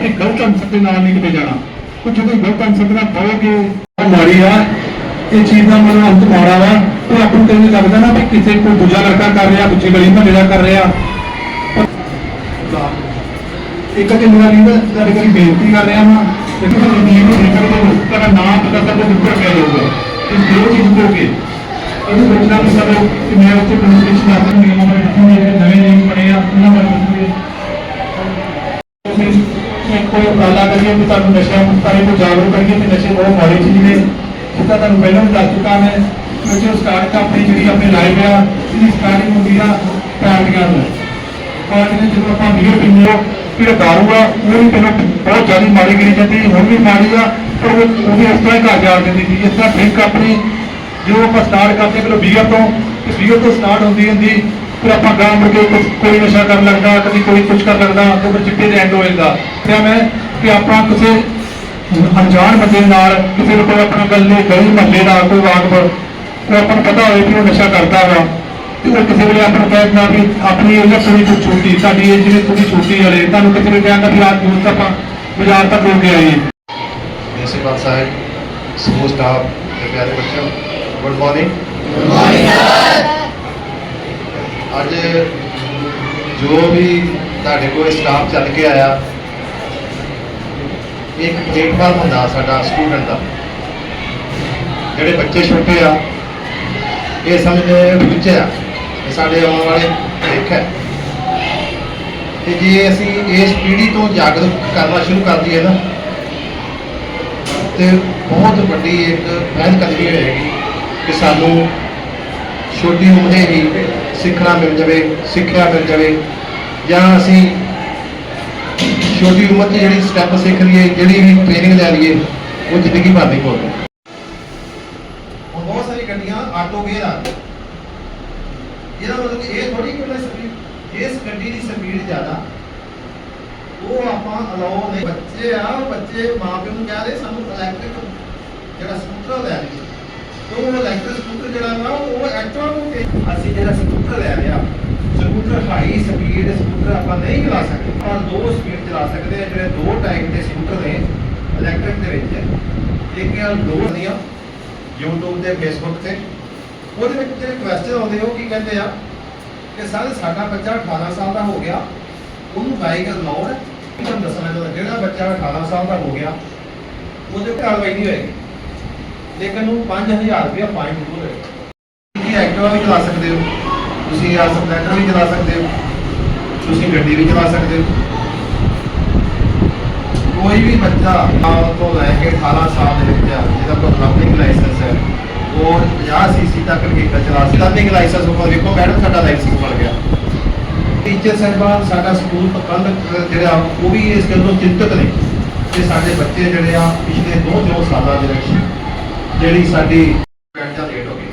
ਇਹ ਗਲਤ ਅੰਸਰ ਦੇ ਨਾਲ ਨਹੀਂ ਕਿਤੇ ਜਾਣਾ। ਕੁਝ ਜਦੋਂ ਗਲਤ ਅੰਸਰ ਦੇ ਨਾਲ ਪਾਓਗੇ ਮਾੜੀ ਆ ਇਹ ਚੀਜ਼ ਦਾ ਮਤਲਬ ਅੰਤ ਮਾੜਾ ਵਾ। ਤੇ ਆਪਾਂ ਨੂੰ ਕਦੇ ਲੱਗਦਾ ਨਾ ਵੀ ਕਿਸੇ ਕੋਈ ਦੂਜਾ ਲੜਕਾ ਕਰ ਰਿਹਾ ਦੂਜੀ ਗਲੀ ਮਹੱਲੇ ਦਾ ਕਰ ਰਿਹਾ। ਇੱਕ ਤੇ ਮੇਰਾ ਲੀਡਰ ਤੁਹਾਡੇ ਕੋਲ ਬੇਨਤੀ ਕਰ ਰਿਹਾ ਹਾਂ ਕਿ ਤੁਸੀਂ ਨਿਯਮ ਨੂੰ ਨਿਕਲ ਕੇ ਤੁਹਾਡਾ ਨਾਮ ਪਤਾ ਕੁਝ ਉੱਪਰ ਪਿਆ ਜਾਊਗਾ ਇਹ ਜੋ ਚੀਜ਼ ਹੋਗੇ ਇਹਨੂੰ ਬੱਚਾ ਨੂੰ ਸਭ ਕਿ ਮੈਂ ਉੱਥੇ ਕਮਿਊਨੀਕੇਸ਼ਨ ਆਦਰ ਨਿਯਮਾਂ ਬਾਰੇ ਨਵੇਂ ਨਿਯਮ ਬਣੇ ਆ ਉਹਨਾਂ ਬਾਰੇ ਦੱਸੂਗੇ ਇੱਕ ਕੋਈ ਉਪਰਾਲਾ ਕਰੀਏ ਕਿ ਤੁਹਾਨੂੰ ਨਸ਼ਿਆਂ ਮੁਕਤਾਈ ਨੂੰ ਜਾਗਰੂਕ ਕਰੀਏ ਕਿ ਨਸ਼ੇ ਬਹੁਤ ਮਾੜੇ ਚੀਜ਼ ਨੇ, ਜਿੱਦਾਂ ਤੁਹਾਨੂੰ ਪਹਿਲਾਂ ਵੀ ਦੱਸ ਚੁੱਕਾ ਮੈਂ ਕਿ ਜੋ ਸਟਾਰਟ ਕੰਪਨੀ ਜਿਹੜੀ ਆਪਣੇ ਲਾਈਵ ਆ, ਇਹਦੀ ਸਟਾਰਟਿੰਗ ਹੁੰਦੀ ਆ ਪਾਰਟੀਆਂ ਤੋਂ ਪਾਰਟੀਆਂ ਜਦੋਂ ਆਪਾਂ ਵੀਡੀਓ ਪੀਂਦੇ ਆ, ਜਿਹੜਾ ਦਾਰੂ ਆ ਉਹ ਵੀ ਪਹਿਲਾਂ ਬਹੁਤ ਜ਼ਿਆਦਾ ਮਾੜੀ ਕਰੀ ਜਾਂਦੀ ਹੁਣ ਵੀ ਮਾੜੀ ਆ, ਪਰ ਉਹ ਉਹਨੇ ਇਸ ਤਰ੍ਹਾਂ ਹੀ ਘਰ ਜਾ ਦਿੰਦੀ ਸੀ, ਇਸ ਤਰ੍ਹਾਂ ਡਰਿੰਕ ਆਪਣੀ, ਜਦੋਂ ਆਪਾਂ ਸਟਾਰਟ ਕਰਦੇ ਪਹਿਲਾਂ ਬੀਅਰ ਤੋਂ ਤੇ ਬੀਅਰ ਤੋਂ ਸਟਾਰਟ ਹੁੰਦੀ ਹੁੰਦੀ ਫਿਰ ਆਪਾਂ ਗਾਂ ਮੁੜ ਕੇ ਕੁਝ ਕੋਈ ਨਸ਼ਾ ਕਰਨ ਲੱਗਦਾ ਕਦੀ ਕੋਈ ਕੁਝ ਕਰ ਲੱਗਦਾ ਤੇ ਫਿਰ ਚਿੱਟੇ ਦੇ ਐਂਡ ਹੋ ਜਾਂਦਾ। ਤੇ ਮੈਂ ਕਿ ਆਪਾਂ ਕਿਸੇ ਅਣਜਾਣ ਬੰਦੇ ਨਾਲ ਕਿਸੇ ਨੂੰ ਕੋਈ ਆਪਣਾ ਗੱਲ ਨਹੀਂ ਗਈ ਮੱਲੇ ਨਾਲ ਕੋਈ ਵਾਕਫ ਤੇ ਆਪਾਂ ਨੂੰ ਪਤਾ ਹੋਵੇ ਕਿ ਉਹ ਨਸ਼ਾ ਕਰਦਾ ਵਾ ਤੇ ਉਹ ਕਿਸੇ ਵੇਲੇ ਆਪਾਂ ਕਹਿ ਦਿੰਦਾ ਵੀ ਆਪਣੀ ਇਹ ਲੱਕੜੀ ਤੋਂ ਛੋਟੀ ਸਾਡੀ ਇਹ ਜਿਹੜੀ ਥੋੜੀ ਛੋਟੀ ਵਾਲੇ ਤੁਹਾਨੂੰ ਕਿਸੇ ਨੇ ਕਹਿੰਦਾ ਵੀ ਆਜ ਦੂਰ ਆਪਾਂ ਬਾਜ਼ਾਰ ਤੱਕ ਹੋ ਕੇ ਆਏ। ਜੈਸੇ ਬਾਤ ਸਾਹਿਬ ਸਮੂਹ ਤੇ ਪਿਆਰੇ ਬੱਚਿਓ ਗੁੱਡ ਮਾਰਨਿੰਗ ਗੁੱਡ ਮਾਰਨਿੰਗ ਅੱਜ ਜੋ ਵੀ ਤੁਹਾਡੇ ਕੋਲ ਸਟਾਫ ਚੱਲ ਕੇ ਆਇਆ, ਇੱਕ ਪਲੇਟਫਾਰਮ ਹੁੰਦਾ ਸਾਡਾ ਸਟੂਡੈਂਟ ਦਾ। ਜਿਹੜੇ ਬੱਚੇ ਛੋਟੇ ਆ, ਇਹ ਸਮਝਦੇ ਬੱਚੇ ਆ, ਇਹ ਸਾਡੇ ਆਉਣ ਵਾਲੇ ਭਵਿੱਖ ਹੈ। ਤੇ ਜੇ ਅਸੀਂ ਇਸ ਪੀੜ੍ਹੀ ਤੋਂ ਜਾਗਰੂਕ ਕਰਨਾ ਸ਼ੁਰੂ ਕਰ ਦਈਏ ਨਾ, ਤੇ ਬਹੁਤ ਵੱਡੀ ਇੱਕ ਪਹਿਲ ਕਦਮੀ ਹੋਏਗੀ ਕਿ ਸਾਨੂੰ ਛੋਟੀ ਉਮਰੇ ਹੀ ਸਿੱਖਣਾ ਮਿਲ ਜਾਵੇ, ਸਿੱਖਿਆ ਮਿਲ ਜਾਵੇ। ਜਾਂ ਅਸੀਂ ਛੋਟੀ ਉਮਰ 'ਚ ਜਿਹੜੀ ਸਟੈਪ ਸਿੱਖ ਲਈਏ, ਜਿਹੜੀ ਵੀ ਟ੍ਰੇਨਿੰਗ ਲੈ ਲਈਏ, ਉਹ ਜ਼ਿੰਦਗੀ ਭਰ ਨਹੀਂ ਭੁੱਲਦੇ ਹੁਣ ਬਹੁਤ ਸਾਰੀ ਗੱਡੀਆਂ ਆਟੋ ਗੇਅਰ ਆ ਗਏ। ਇਹਦਾ ਮਤਲਬ ਕਿ ਇਹ ਥੋੜੀ ਕਿ ਸਪੀਡ ਇਸ ਗੱਡੀ ਦੀ ਸਪੀਡ ਜ਼ਿਆਦਾ, ਉਹ ਆਪਾਂ ਅਲਾਉ ਨਹੀਂ, ਬੱਚੇ ਆ ਉਹ ਬੱਚੇ ਮਾਪਿਆਂ ਨੂੰ ਕਹਿ ਰਹੇ, ਸਾਨੂੰ ਇਲੈਕਟ੍ਰਿਕ ਜਿਹੜਾ ਸਕੂਟਰ ਲੈ ਲਈ ਤੇ ਉਹ ਇਲੈਕਟ੍ਰਿਕ ਸਕੂਟਰ ਜਿਹੜਾ ਵਾ, ਉਹ ਐਕਟਿਵਾ ਨੂੰ ਕਿ ਅਸੀਂ ਜਿਹੜਾ ਸਕੂਟਰ ਲੈ ਲਿਆ, ਸਕੂਟਰ ਹਾਈ ਸਪੀਡ ਸਕੂਟਰ ਆਪਾਂ ਨਹੀਂ ਚਲਾ ਸਕਦੇ, ਆਪਾਂ ਦੋ ਸਪੀਡ ਚਲਾ ਸਕਦੇ ਆ ਜਿਹੜੇ ਦੋ ਟਾਈਪ ਦੇ ਸਕੂਟਰ ਨੇ ਇਲੈਕਟ੍ਰਿਕ ਦੇ ਵਿੱਚ। ਇੱਕ ਆ ਦੋ ਦੀਆਂ YouTube ਤੇ, Facebook ਤੇ। ਉਹਦੇ ਵਿੱਚ ਜਿਹੜੇ ਕੁਐਸਚਨ ਆਉਂਦੇ, ਉਹ ਕੀ ਕਹਿੰਦੇ ਆ? ਕਿ ਸਰ, ਸਾਡਾ ਬੱਚਾ 18 ਸਾਲ ਦਾ ਹੋ ਗਿਆ, ਉਹਨੂੰ ਬਾਈਕ ਅਲਾਉਡ ਤੁਹਾਨੂੰ ਦੱਸਣਾ ਚਾਹੁੰਦਾ, ਜਿਹੜਾ ਬੱਚਾ 18 ਸਾਲ ਦਾ ਹੋ ਗਿਆ, ਉਹਦੇ ਕਾਰਵਾਈ ਨਹੀਂ ਹੋਏਗੀ। ਲੇਕਿਨ ਉਹ 5000 ਰੁਪਇਆ ਫਾਈਨ ਜ਼ਰੂਰ ਹੈ ਤੁਸੀਂ ਐਕਟਿਵਾ ਵੀ ਚਲਾ ਸਕਦੇ ਹੋ। ਤੁਸੀਂ ਆ ਸਪਲੈਂਡਰ ਵੀ ਚਲਾ ਸਕਦੇ ਹੋ। ਤੁਸੀਂ ਗੱਡੀ ਵੀ ਚਲਾ ਸਕਦੇ ਹੋ। ਕੋਈ ਵੀ ਬੱਚਾ ਆਪ ਤੋਂ ਲੈ ਕੇ 18 ਸਾਲ ਦੇ ਵਿੱਚ ਜਿਹਦਾ ਕੋਲ ਲਰਨਿੰਗ ਲਾਇਸੈਂਸ ਹੈ, ਉਹ 50 ਸੀਸੀ ਤੱਕ ਵਹੀਕਲ ਚਲਾ ਸਕਦਾ। ਲਰਨਿੰਗ ਲਾਇਸੈਂਸ ਉੱਪਰ ਵੇਖੋ ਮੈਡਮ ਸਾਡਾ ਲਾਇਸੈਂਸ ਬਣ ਗਿਆ। ਟੀਚਰ ਸਾਹਿਬਾਨ, ਸਾਡਾ ਸਕੂਲ ਪ੍ਰਬੰਧਕ ਜਿਹੜਾ ਉਹ ਵੀ ਇਸ ਗੱਲ ਤੋਂ ਚਿੰਤਤ ਨੇ ਕਿ ਸਾਡੇ ਬੱਚੇ ਜਿਹੜੇ ਆ, ਪਿਛਲੇ 2-3 ਸਾਲਾਂ ਦੇ ਵਿੱਚ ਜਿਹੜੀ ਸਾਡੀ ਘੰਟਾ ਲੇਟ ਹੋ ਗਈ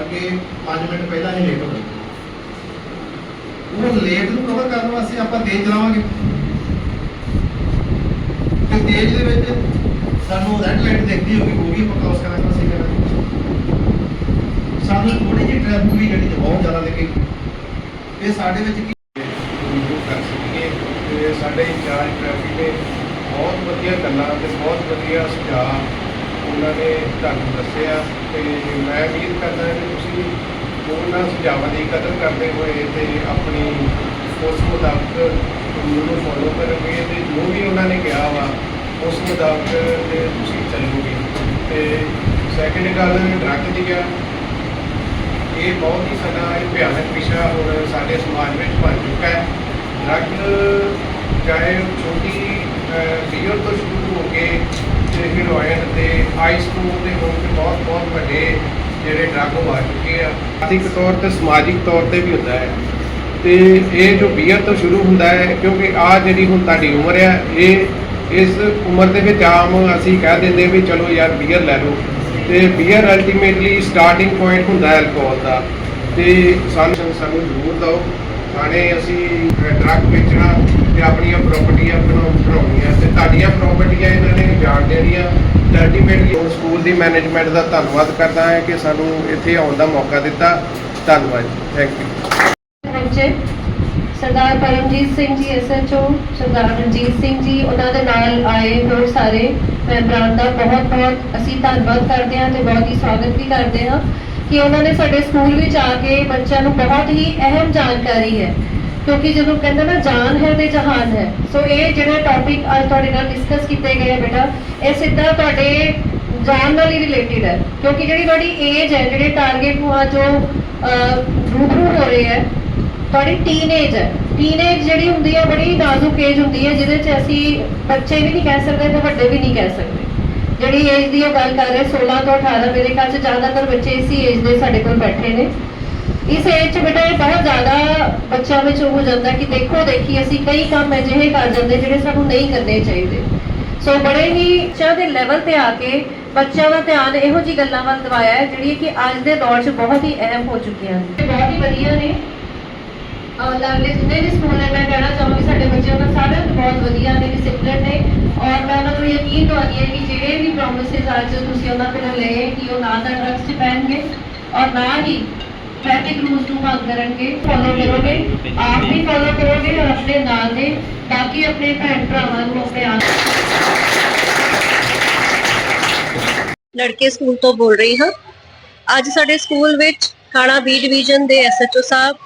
ਅੱਗੇ 5 ਮਿੰਟ ਪਹਿਲਾਂ ਹੀ ਲੇਟ ਹੋ ਗਏ। ਉਹ ਲੇਟ ਨੂੰ ਕਵਰ ਕਰਨ ਵਾਸਤੇ ਆਪਾਂ ਤੇਜ਼ ਚਲਾਵਾਂਗੇ। ਤੇ ਤੇਜ਼ ਦੇ ਵਿੱਚ ਸਾਨੂੰ ਰੈੱਡ ਲਾਈਟ ਦੇਖਦੀ ਹੋਗੀ ਉਹ ਵੀ ਆਪਾਂ ਕ੍ਰੋਸ ਕਰਾਂਗੇ ਅਸੀਂ ਕਰਾਂਗੇ। ਸਾਨੂੰ ਥੋੜੀ ਜਿਹੀ ਟ੍ਰੈਫਿਕ ਵੀ ਗੱਡੀ ਬਹੁਤ ਜ਼ਿਆਦਾ ਲੱਗੇਗੀ। ਇਹ ਸਾਡੇ ਵਿੱਚ ਕੀ ਕਰ ਸਕੀਏ ਤੇ ਸਾਡੇ ਇੰਚਾਰਜ ਟ੍ਰੈਫਿਕ ਨੇ ਬਹੁਤ ਵਧੀਆ ਗੱਲਾਂ ਤੇ ਬਹੁਤ ਵਧੀਆ ਸੁਝਾਅ ਉਹਨਾਂ ਨੇ ਤੁਹਾਨੂੰ ਦੱਸਿਆ ਤੇ ਮੈਂ ਉਮੀਦ ਕਰਦਾ ਕਿ ਤੁਸੀਂ ਉਹਨਾਂ ਸੁਝਾਵਾਂ ਦੀ ਕਦਰ ਕਰਦੇ ਹੋਏ ਤੇ ਆਪਣੀ ਉਸ ਮੁਤਾਬਕ ਰੂਲ ਨੂੰ ਫੋਲੋ ਕਰੋਗੇ ਤੇ ਜੋ ਵੀ ਉਹਨਾਂ ਨੇ ਕਿਹਾ ਵਾ, ਉਸ ਮੁਤਾਬਕ ਤੇ ਤੁਸੀਂ ਚੱਲੋਗੇ। ਤੇ ਸੈਕਿੰਡ ਗੱਲ ਡਰੱਗ ਦੀ ਆ। ਇਹ ਬਹੁਤ ਹੀ ਸਾਡਾ ਇਹ ਭਿਆਨਕ ਵਿਸ਼ਾ ਹੁਣ ਸਾਡੇ ਸਮਾਜ ਵਿੱਚ ਬਣ ਚੁੱਕਾ ਹੈ। ਡਰੱਗ ਚਾਹੇ ਛੋਟੀ ਬੀਅਰ ਤੋਂ ਸ਼ੁਰੂ ਹੋ ਕੇ ਤੇ ਹੀਰੋਇਨ ਤੇ ਆਈਸ ਤੋਂ ਤੇ ਹੋਰ ਕੇ ਬਹੁਤ ਬਹੁਤ ਵੱਡੇ ਜਿਹੜੇ ਡਰੱਗ ਉਹ ਆ ਚੁੱਕੇ ਆ। ਆਰਥਿਕ ਤੌਰ ਤੇ, ਸਮਾਜਿਕ ਤੌਰ ਤੇ ਵੀ ਹੁੰਦਾ ਹੈ। ਤੇ ਇਹ ਜੋ ਬੀਅਰ ਤੋਂ ਸ਼ੁਰੂ ਹੁੰਦਾ ਹੈ, ਕਿਉਂਕਿ ਆ ਜਿਹੜੀ ਹੁਣ ਤੁਹਾਡੀ ਉਮਰ ਹੈ ਇਹ ਇਸ ਉਮਰ ਦੇ ਵਿੱਚ ਆਮ ਅਸੀਂ ਕਹਿ ਦਿੰਦੇ ਵੀ ਚਲੋ ਯਾਰ ਬੀਅਰ ਲੈ ਲਓ। ਤੇ ਬੀਅਰ ਅਲਟੀਮੇਟਲੀ ਸਟਾਰਟਿੰਗ ਪੁਆਇੰਟ ਹੁੰਦਾ ਹੈ ਅਲਕੋਹਲ ਦਾ। ਤੇ ਸਾਨੂੰ ਸਾਨੂੰ ਜ਼ਰੂਰ ਦਿਓ। ਥਾਣੇ ਅਸੀਂ ਡਰੱਗ ਵੇਚਣਾ ਤੇ ਆਪਣੀਆਂ ਪ੍ਰਾਪਰਟੀਆਂ ਬਣਾਉਣੀਆਂ। ਤੇ ਤੁਹਾਡੀਆਂ ਪ੍ਰਾਪਰਟੀਆਂ ਇਹਨਾਂ ਨੇ ਜਾਣ ਦੇਣੀਆਂ ਅਲਟੀਮੇਟਲੀ ਸਕੂਲ ਦੀ ਮੈਨੇਜਮੈਂਟ ਦਾ ਧੰਨਵਾਦ ਕਰਦਾ ਹਾਂ ਕਿ ਸਾਨੂੰ ਇੱਥੇ ਆਉਣ ਦਾ ਮੌਕਾ ਦਿੱਤਾ। ਧੰਨਵਾਦ thank you Sardar Paramjit Singh ji SHO Sardar Ranjit Singh ji, ਉਹਨਾਂ ਦੇ ਨਾਲ ਆਏ ਹੋਰ ਸਾਰੇ ਮੈਂਬਰਾਂ ਦਾ ਬਹੁਤ ਬਹੁਤ ਅਸੀਂ ਧੰਨਵਾਦ ਕਰਦੇ ਹਾਂ ਤੇ ਬਹੁਤ ਹੀ ਸਵਾਗਤ ਵੀ ਕਰਦੇ ਹਾਂ ਕਿ ਉਹਨਾਂ ਨੇ ਸਾਡੇ ਸਕੂਲ ਵਿੱਚ ਆ ਕੇ ਬੱਚਿਆਂ ਨੂੰ ਬਹੁਤ ਹੀ ਅਹਿਮ ਜਾਣਕਾਰੀ ਹੈ। ਕਿਉਂਕਿ ਜਦੋਂ ਕਹਿੰਦੇ ਨਾ ਜਾਨ ਹੈ ਤੇ ਜਹਾਨ ਹੈ, ਸੋ ਇਹ ਜਿਹੜੇ ਟੌਪਿਕ ਅੱਜ ਤੁਹਾਡੇ ਨਾਲ ਡਿਸਕਸ ਕੀਤੇ ਗਏ ਬੇਟਾ, ਇਹ ਸਿੱਧਾ ਤੁਹਾਡੇ ਜਾਨ ਨਾਲ ਹੀ ਰਿਲੇਟਡ ਹੈ, ਕਿਉਂਕਿ ਜਿਹੜੀ ਤੁਹਾਡੀ ਏਜ ਹੈ, ਜਿਹੜੇ ਟਾਰਗੇਟ ਨੂੰ ਅੱਜ ਉਹ ਰੂਬਰੂ ਹੋ ਰਹੇ ਹੈ, ਤੁਹਾਡੀ ਟੀਨੇਜ ਹੈ। ਟੀਨੇਜ ਜਿਹੜੀ ਹੁੰਦੀ ਹੈ, ਬੜੀ ਨਾਜ਼ੁਕ ਏਜ ਹੁੰਦੀ ਹੈ, ਜਿਹਦੇ 'ਚ ਅਸੀਂ ਬੱਚੇ ਵੀ ਨਹੀਂ ਕਹਿ ਸਕਦੇ ਤੇ ਵੱਡੇ ਵੀ ਨਹੀਂ ਕਹਿ ਸਕਦੇ। ਜਿਹੜੀ ਏਜ ਦੀ ਉਹ ਗੱਲ ਕਰ ਰਹੇ 16 ਤੋਂ 18 ਮੇਰੇ ਖਿਆਲ 'ਚ ਜ਼ਿਆਦਾਤਰ ਬੱਚੇ ਇਸੀ ਏਜ ਦੇ ਸਾਡੇ ਕੋਲ ਬੈਠੇ ਨੇ। ਇਸ ਏਜ 'ਚ ਬੇਟਾ ਇਹ ਬਹੁਤ ਜ਼ਿਆਦਾ ਬੱਚਿਆਂ ਵਿੱਚ ਹੋ ਜਾਂਦਾ ਕਿ ਦੇਖੋ ਦੇਖੀ ਅਸੀਂ ਕਈ ਕੰਮ ਅਜਿਹੇ ਕਰ ਜਾਂਦੇ ਜਿਹੜੇ ਸਾਨੂੰ ਨਹੀਂ ਕਰਨੇ ਚਾਹੀਦੇ। ਸੋ ਬੜੇ ਹੀ ਬੱਚਿਆਂ ਦੇ ਲੈਵਲ ਤੇ ਆ ਕੇ ਬੱਚਿਆਂ ਦਾ ਧਿਆਨ ਇਹੋ ਜੀ ਗੱਲਾਂ ਵੱਲ ਦਿਵਾਇਆ ਹੈ, ਜਿਹੜੀ ਕਿ ਅੱਜ ਦੇ ਦੌਰ 'ਚ ਬਹੁਤ ਹੀ ਅਹਿਮ ਹੋ ਚੁੱਕੀਆਂ ਨੇ। ਬਹੁਤ ਹੀ ਵਧੀਆ ਨੇ। ਔਰ ਜਿੰਨੇ ਵੀ ਸਕੂਲ ਨੇ, ਮੈਂ ਕਹਿਣਾ ਚਾਹੂੰਗੀ ਸਾਡੇ ਬੱਚਿਆਂ ਦਾ ਸਾਰਿਆਂ ਬਹੁਤ ਵਧੀਆ ਨੇ ਡਿਸਪਲਿਨ ਨੇ। ਔਰ ਮੈਂ ਉਹਨਾਂ ਨੂੰ ਯਕੀਨ ਦਵਾਉਂਦੀ ਹਾਂ ਕਿ ਜਿਹੜੇ ਵੀ ਪ੍ਰੋਮਿਸਿਸ ਅੱਜ ਤੁਸੀਂ ਉਹਨਾਂ ਕੋਲੋਂ ਲਏ, ਕਿ ਉਹ ਨਾ ਤਾਂ ਡਰੱਗਸ 'ਚ ਪੈਣਗੇ ਔਰ ਨਾ ਹੀ ਟ੍ਰੈਫਿਕ ਰੂਲਸ ਨੂੰ ਭੰਗ ਕਰਨਗੇ ਫੋਲੋ ਕਰੋਗੇ, ਆਪ ਵੀ ਫੋਲੋ ਕਰੋਗੇ ਔਰ ਆਪਣੇ ਨਾਲ ਦੇ ਬਾਕੀ ਆਪਣੇ ਭੈਣ ਭਰਾਵਾਂ ਨੂੰ ਆਪਣੇ ਆਪ ਲੜਕੇ ਸਕੂਲ ਤੋਂ ਬੋਲ ਰਹੀ ਹਾਂ। ਅੱਜ ਸਾਡੇ ਸਕੂਲ ਵਿੱਚ ਥਾਣਾ ਬੀ ਡਿਵੀਜ਼ਨ ਦੇ ਐਸਐਚਓ ਸਾਹਿਬ,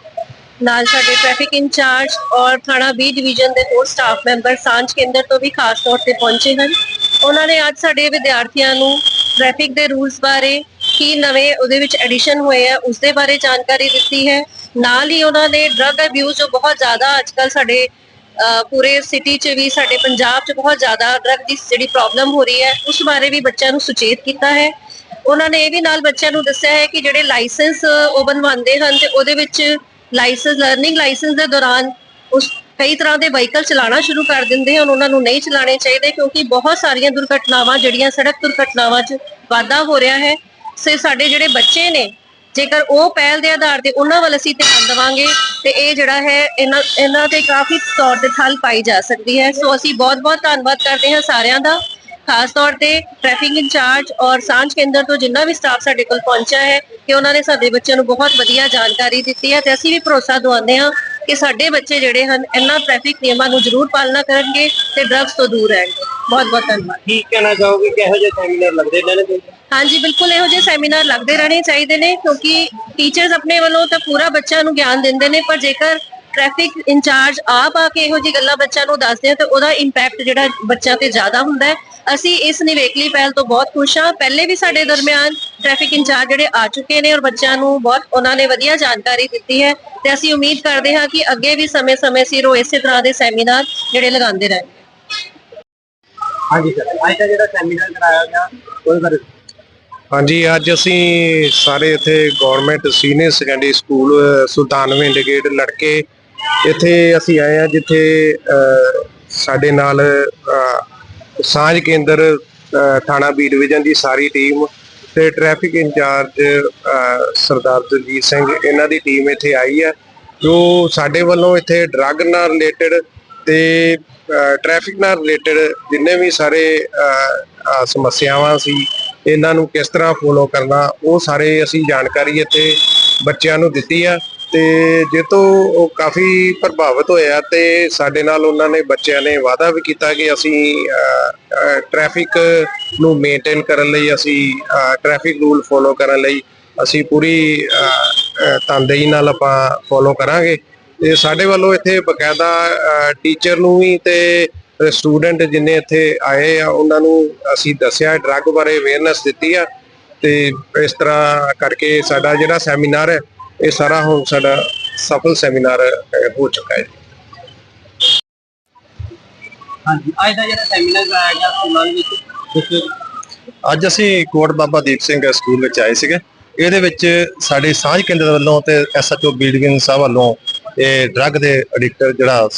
ਨਾਲ ਸਾਡੇ ਟ੍ਰੈਫਿਕ ਇੰਚਾਰਜ ਔਰ ਥਾਣਾ ਬੀ ਡਿਵੀਜ਼ਨ ਦੇ ਹੋਰ ਸਟਾਫ ਮੈਂਬਰ ਸਾਂਝ ਕੇਂਦਰ ਤੋਂ ਵੀ ਖਾਸ ਤੌਰ ਤੇ ਪਹੁੰਚੇ ਹਨ। ਉਹਨਾਂ ਨੇ ਅੱਜ ਸਾਡੇ ਵਿਦਿਆਰਥੀਆਂ ਨੂੰ ਟ੍ਰੈਫਿਕ ਦੇ ਰੂਲਸ ਬਾਰੇ ਕੀ ਨਵੇਂ ਉਹਦੇ ਵਿੱਚ ਐਡੀਸ਼ਨ ਹੋਏ ਆ ਉਸ ਦੇ ਬਾਰੇ ਜਾਣਕਾਰੀ ਦਿੱਤੀ ਹੈ। ਨਾਲ ਹੀ ਉਹਨਾਂ ਨੇ ਡਰੱਗ ਅਬਿਊਜ਼ ਜੋ ਬਹੁਤ ਜ਼ਿਆਦਾ ਅੱਜਕੱਲ ਸਾਡੇ ਪੂਰੇ ਸਿਟੀ 'ਚ ਵੀ, ਸਾਡੇ ਪੰਜਾਬ 'ਚ ਬਹੁਤ ਜ਼ਿਆਦਾ ਡਰੱਗ ਦੀ ਜਿਹੜੀ ਪ੍ਰੋਬਲਮ ਹੋ ਰਹੀ ਹੈ, ਉਸ ਬਾਰੇ ਵੀ ਬੱਚਿਆਂ ਨੂੰ ਸੁਚੇਤ ਕੀਤਾ ਹੈ। ਉਹਨਾਂ ਨੇ ਇਹ ਵੀ ਨਾਲ ਬੱਚਿਆਂ ਨੂੰ ਦੱਸਿਆ ਹੈ ਕਿ ਜਿਹੜੇ ਲਾਇਸੈਂਸ ਉਹ ਬਣਵਾਉਂਦੇ ਹਨ ਤੇ ਉਹਦੇ ਵਿੱਚ ਲਾਇਸੈਂਸ ਲਰਨਿੰਗ ਲਾਇਸੈਂਸ ਦੇ ਦੌਰਾਨ ਉਸ ਕਈ ਤਰ੍ਹਾਂ ਦੇ ਵਹੀਕਲ ਚਲਾਉਣਾ ਸ਼ੁਰੂ ਕਰ ਦਿੰਦੇ ਹਨ, ਉਹਨਾਂ ਨੂੰ ਨਹੀਂ ਚਲਾਉਣੇ ਚਾਹੀਦੇ ਕਿਉਂਕਿ ਬਹੁਤ ਸਾਰੀਆਂ ਦੁਰਘਟਨਾਵਾਂ ਜਿਹੜੀਆਂ ਸੜਕ ਦੁਰਘਟਨਾਵਾਂ 'ਚ ਵਾਧਾ ਹੋ ਰਿਹਾ ਹੈ। ਸੇ ਸਾਡੇ ਜਿਹੜੇ ਬੱਚੇ ਨੇ, ਜੇਕਰ ਉਹ ਪਹਿਲ ਦੇ ਆਧਾਰ ਤੇ ਉਹਨਾਂ ਵੱਲ ਅਸੀਂ ਧਿਆਨ ਦੇਵਾਂਗੇ, ਤੇ ਇਹ ਜਿਹੜਾ ਹੈ, ਇਹਨਾਂ ਇਹਨਾਂ ਤੇ ਕਾਫੀ ਤੌਰ ਤੇ ਠੱਲ ਪਾਈ ਜਾ ਸਕਦੀ ਹੈ। ਸੋ ਅਸੀਂ ਬਹੁਤ-ਬਹੁਤ ਧੰਨਵਾਦ ਕਰਦੇ ਹਾਂ ਸਾਰਿਆਂ ਦਾ, ਖਾਸ ਤੌਰ ਤੇ ਟ੍ਰੈਫਿਕ ਇੰਚਾਰਜ ਔਰ ਸਾਂਝ ਕੇਂਦਰ ਤੋਂ ਜਿੰਨਾ ਵੀ ਸਟਾਫ ਸਾਡੇ ਕੋਲ ਪਹੁੰਚਿਆ ਹੈ, ਕਿ ਉਹਨਾਂ ਨੇ ਸਾਡੇ ਬੱਚਿਆਂ ਨੂੰ ਬਹੁਤ ਵਧੀਆ ਜਾਣਕਾਰੀ ਦਿੱਤੀ ਹੈ, ਤੇ ਅਸੀਂ ਵੀ ਭਰੋਸਾ ਦਵਾਉਂਦੇ ਹਾਂ ਕਿ ਸਾਡੇ ਬੱਚੇ ਜਿਹੜੇ ਹਨ, ਇਹਨਾਂ ਟ੍ਰੈਫਿਕ ਨਿਯਮਾਂ ਨੂੰ ਜ਼ਰੂਰ ਪਾਲਣਾ ਕਰਨਗੇ ਤੇ ਡਰੱਗਸ ਤੋਂ ਦੂਰ ਰਹਿਣਗੇ। ਬਹੁਤ-ਬਹੁਤ ਧੰਨਵਾਦ। ਕੀ ਕਹਿਣਾ ਚਾਹੋਗੇ? ਕਿ ਜਿਹੇ ਸੈਮੀਨਾਰ ਲੱਗਦੇ ਰਹਿਣੇ ਹਾਂਜੀ, ਬਿਲਕੁਲ ਇਹੋ ਜਿਹੇ ਸੈਮੀਨਾਰ ਲੱਗਦੇ ਰਹਿਣੇ ਚਾਹੀਦੇ ਨੇ ਕਿਉਂਕਿ ਟੀਚਰਸ ਆਪਣੇ ਵੱਲੋਂ ਤਾਂ ਪੂਰਾ ਬੱਚਿਆਂ ਨੂੰ ਗਿਆਨ ਦਿੰਦੇ ਨੇ, ਪਰ ਜੇਕਰ ਟ੍ਰੈਫਿਕ ਇੰਚਾਰਜ ਆਪ ਆ ਕੇ ਇਹੋ ਜਿਹੀ ਗੱਲਾਂ ਬੱਚਿਆਂ ਨੂੰ ਦੱਸਦੇ ਆ, ਤੇ ਉਹਦਾ ਇੰਪੈਕਟ ਜਿਹੜਾ ਬੱਚਿਆਂ ਤੇ ਜ਼ਿਆਦਾ ਹੁੰਦਾ ਹੈ। ਅਸੀਂ ਇਸ ਨਿਵੇਕਲੀ ਪਹਿਲ ਤੋਂ ਬਹੁਤ ਖੁਸ਼ ਹਾਂ। ਪਹਿਲੇ ਵੀ ਸਾਡੇ ਦਰਮਿਆਨ ਟ੍ਰੈਫਿਕ ਇੰਚਾਰਜ ਜਿਹੜੇ ਆ ਚੁੱਕੇ ਨੇ ਔਰ ਬੱਚਿਆਂ ਨੂੰ ਬਹੁਤ ਉਹਨਾਂ ਨੇ ਵਧੀਆ ਜਾਣਕਾਰੀ ਦਿੱਤੀ ਹੈ ਤੇ ਅਸੀਂ ਉਮੀਦ ਕਰਦੇ ਹਾਂ ਕਿ ਅੱਗੇ ਵੀ ਸਮੇਂ-ਸਮੇਂ ਸਿਰ ਉਹ ਇਸੇ ਤਰ੍ਹਾਂ ਦੇ ਸੈਮੀਨਾਰ ਜਿਹੜੇ ਲਗਾਉਂਦੇ ਰਹਿਣ ਹਾਂਜੀ ਸਰ ਅੱਜ ਦਾ ਜਿਹੜਾ ਸੈਮੀਨਾਰ ਕਰਾਇਆ ਗਿਆ, ਉਹਦੇ ਬਾਰੇ ਹਾਂਜੀ ਅੱਜ ਅਸੀਂ ਸਾਰੇ ਇੱਥੇ ਗਵਰਨਮੈਂਟ ਸੀਨੀਅਰ ਸੈਕੰਡਰੀ ਸਕੂਲ ਅ, ਸੁਲਤਾਨਵਿੰਡ ਗੇਟ ਲੜਕੇ ਇੱਥੇ ਅਸੀਂ ਆਏ ਆ ਜਿੱਥੇ ਸਾਡੇ ਨਾਲ ਸਾਂਝ ਕੇਂਦਰ ਥਾਣਾ ਬੀ ਡਿਵੀਜ਼ਨ ਦੀ ਸਾਰੀ ਟੀਮ ਤੇ ਟ੍ਰੈਫਿਕ ਇੰਚਾਰਜ ਸਰਦਾਰ ਦਲਜੀਤ ਸਿੰਘ ਇਹਨਾਂ ਦੀ ਟੀਮ ਇੱਥੇ ਆਈ ਹੈ ਜੋ ਸਾਡੇ ਵੱਲੋਂ ਇੱਥੇ ਡਰੱਗ ਨਾਲ ਰਿਲੇਟਡ ਤੇ ਟ੍ਰੈਫਿਕ ਨਾਲ ਰਿਲੇਟਡ ਜਿੰਨੇ ਵੀ ਸਾਰੇ ਸਮੱਸਿਆਵਾਂ ਸੀ ਇਹਨਾਂ ਨੂੰ ਕਿਸ ਤਰ੍ਹਾਂ ਫੋਲੋ ਕਰਨਾ ਉਹ ਸਾਰੇ ਅਸੀਂ ਜਾਣਕਾਰੀ ਇੱਥੇ ਬੱਚਿਆਂ ਨੂੰ ਦਿੱਤੀ ਆ ਤੇ ਜੇ ਤੋਂ ਉਹ ਕਾਫੀ ਪ੍ਰਭਾਵਿਤ ਹੋਇਆ ਤੇ ਸਾਡੇ ਨਾਲ ਉਹਨਾਂ ਨੇ ਬੱਚਿਆਂ ਨੇ ਵਾਅਦਾ ਵੀ ਕੀਤਾ ਕਿ ਅਸੀਂ ਟ੍ਰੈਫਿਕ ਨੂੰ ਮੇਨਟੇਨ ਕਰਨ ਲਈ ਅਸੀਂ ਟ੍ਰੈਫਿਕ ਰੂਲ ਫੋਲੋ ਕਰਨ ਲਈ ਅਸੀਂ ਪੂਰੀ ਅ, ਤਨਦੇਹੀ ਨਾਲ ਆਪਾਂ ਫੋਲੋ ਕਰਾਂਗੇ। ਤੇ ਸਾਡੇ ਵੱਲੋਂ ਇੱਥੇ ਬਕਾਇਦਾ ਟੀਚਰ ਨੂੰ ਵੀ ਤੇ ਸਟੂਡੈਂਟ ਜਿੰਨੇ ਇੱਥੇ ਆਏ ਆ ਉਹਨਾਂ ਨੂੰ ਅਸੀਂ ਦੱਸਿਆ ਡਰੱਗ ਬਾਰੇ ਅਵੇਅਰਨੈਸ ਦਿੱਤੀ ਆ। ਤੇ ਇਸ ਤਰ੍ਹਾਂ ਕਰਕੇ ਸਾਡਾ ਜਿਹੜਾ ਸੈਮੀਨਾਰ ਹੈ ਇਹ ਸਾਰਾ ਹੁਣ ਸਾਡਾ ਸਫਲ ਸੈਮੀਨਾਰ ਹੋ ਚੁੱਕਾ ਹੈ। ਹਾਂਜੀ ਅੱਜ ਦਾ ਜਿਹੜਾ ਸੈਮੀਨਾਰ ਕਰਾਇਆ ਗਿਆ ਸਕੂਲਾਂ ਦੇ ਵਿੱਚ? ਦੱਸੋ ਅੱਜ ਅਸੀਂ ਕੋਟ ਬਾਬਾ ਦੀਪ ਸਿੰਘ ਸਕੂਲ ਵਿੱਚ ਆਏ ਸੀਗੇ। ਇਹਦੇ ਵਿੱਚ ਸਾਡੇ ਸਾਂਝ ਕੇਂਦਰ ਵੱਲੋਂ ਤੇ ਐਸਐਚਓ ਬੀਡਗਿੰਗ ਸਾਹਿਬ ਵੱਲੋਂ ਇਹ ਡਰੱਗ ਦੇ ਐਡਿਕਟਰ ਜਿਹੜਾ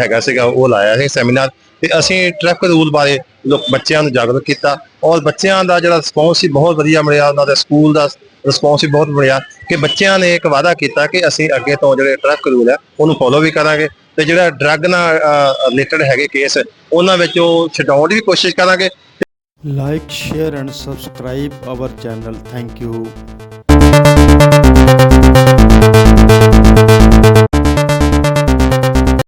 ਹੈਗਾ ਸੀਗਾ ਉਹ ਲਾਇਆ ਸੀ ਸੈਮੀਨਾਰ ਤੇ ਅਸੀਂ ਟ੍ਰੈਫਿਕ ਰੂਲ ਬਾਰੇ ਲੋਕ ਬੱਚਿਆਂ ਨੂੰ ਜਾਗਰੂਕ ਕੀਤਾ। ਔਰ ਬੱਚਿਆਂ ਦਾ ਜਿਹੜਾ ਰਿਸਪੌਂਸ ਸੀ, ਬਹੁਤ ਵਧੀਆ ਮਿਲਿਆ। ਉਹਨਾਂ ਦੇ ਸਕੂਲ ਦਾ ਰਿਸਪੌਂਸ ਵੀ ਬਹੁਤ ਮਿਲਿਆ ਕਿ ਬੱਚਿਆਂ ਨੇ ਇੱਕ ਵਾਅਦਾ ਕੀਤਾ ਕਿ ਅਸੀਂ ਅੱਗੇ ਤੋਂ ਜਿਹੜੇ ਟ੍ਰੈਫਿਕ ਰੂਲ ਹੈ ਉਹਨੂੰ ਫੋਲੋ ਵੀ ਕਰਾਂਗੇ। ਤੇ ਜਿਹੜਾ ਡਰੱਗ ਨਾਲ ਰਿਲੇਟਡ ਹੈਗੇ ਕੇਸ ਉਹਨਾਂ ਵਿੱਚ ਉਹ ਛਡਾਉਣ ਦੀ ਵੀ ਕੋਸ਼ਿਸ਼ ਕਰਾਂਗੇ। Like share and subscribe our channel thank you